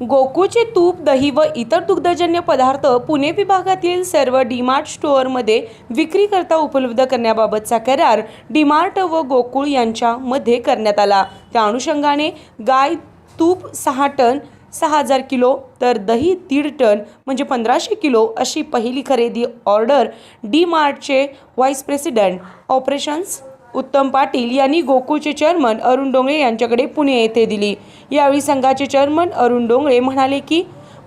गोकूचे तूप दही व इतर दुग्धजन्य पदार्थ पुणे विभागातील सर्व डीमार्ट स्टोअरमध्ये विक्रीकरता उपलब्ध करण्याबाबतचा करार डीमार्ट व गोकुळ यांच्यामध्ये करण्यात आला. त्या अनुषंगाने गाय तूप सहा टन सहा हजार किलो तर दही दीड टन म्हणजे पंधराशे किलो अशी पहिली खरेदी order D मार्टचे vice president operations Uttam Patil यांनी गोकुळचे चेअरमन अरुण डोंगळे यांच्याकडे पुणे येथे दिली. यावेळी संघाचे चेअरमन अरुण डोंगळे म्हणाले की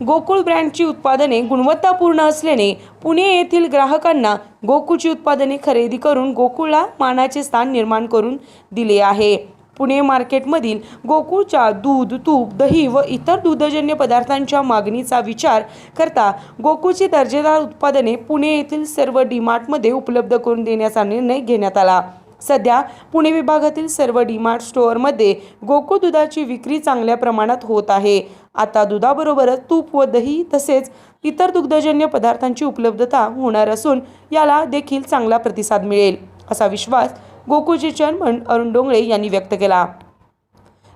गोकुळ ब्रँडची उत्पादने गुणवत्तापूर्ण असल्याने पुणे येथील ग्राहकांना गोकुळची उत्पादने खरेदी करून गोकुळला मानाचे स्थान निर्माण करून दिले आहे. पुणे मार्केटमधील गोकुळच्या दूध तूप दही व इतर दुग्धजन्य पदार्थांच्या मागणीचा विचार करता गोकुळची दर्जेदार उत्पादने पुणे येथील सर्व डीमार्टमध्ये उपलब्ध करून देण्याचा निर्णय घेण्यात आला. सध्या पुणे विभागातील सर्व डीमार्ट स्टोअरमध्ये गोको दुधाची विक्री चांगल्या प्रमाणात होत आहे. आता दुधाबरोबरच तूप व दही तसेच इतर दुग्धजन्य पदार्थांची उपलब्धता होणार असून याला देखील चांगला प्रतिसाद मिळेल असा विश्वास गोकुळचे चेअरमन अरुण डोंगळे यांनी व्यक्त केला.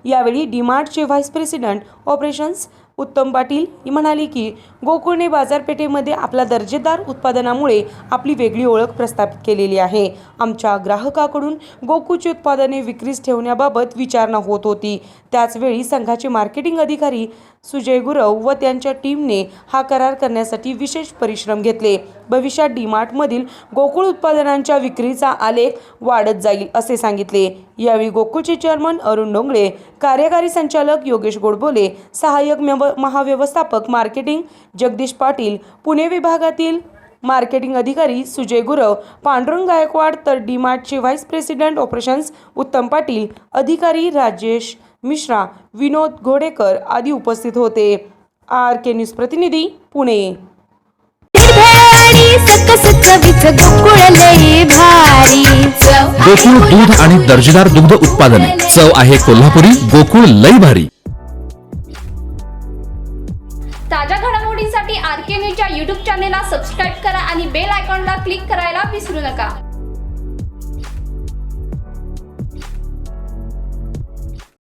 यावेळी डीमार्टचे vice president operations Uttam Patil ही म्हणाली की गोकुळने बाजारपेठेमध्ये आपल्या दर्जेदार उत्पादनामुळे आपली वेगळी ओळख प्रस्थापित केलेली आहे. आमच्या ग्राहकाकडून गोकुळची उत्पादने विक्रीस ठेवण्याबाबत विचारणा होत होती. त्याचवेळी संघाचे मार्केटिंग अधिकारी सुजय गुरव व त्यांच्या टीमने हा करार करण्यासाठी विशेष परिश्रम घेतले. भविष्यात डीमार्टमधील गोकुळ उत्पादनांच्या विक्रीचा आलेख वाढत जाईल असे सांगितले. यावेळी गोकुळचे चेअरमन अरुण डोंगळे कार्यकारी संचालक योगेश गोडबोले सहाय्यक मेंबर महाव्यवस्थापक मार्केटिंग जगदीश पाटील पुणे विभागातील मार्केटिंग अधिकारी सुजय गुरव पांडुरंग गायकवाड तर डीमार्टचे vice president operations Uttam Patil अधिकारी राजेश मिश्रा विनोद घोडेकर आदी उपस्थित होते. आर के न्यूज प्रतिनिधी पुणे. गोकुळ दूध आणि दर्जेदार दुग्ध उत्पादने. चव आहे कोल्हापुरी गोकुळ लई भारी. घडामोडींसाठी आर के न्यूजच्या यूट्यूब चॅनेलला सबस्क्राईब करा आणि बेल आयकॉनला क्लिक करायला विसरू नका.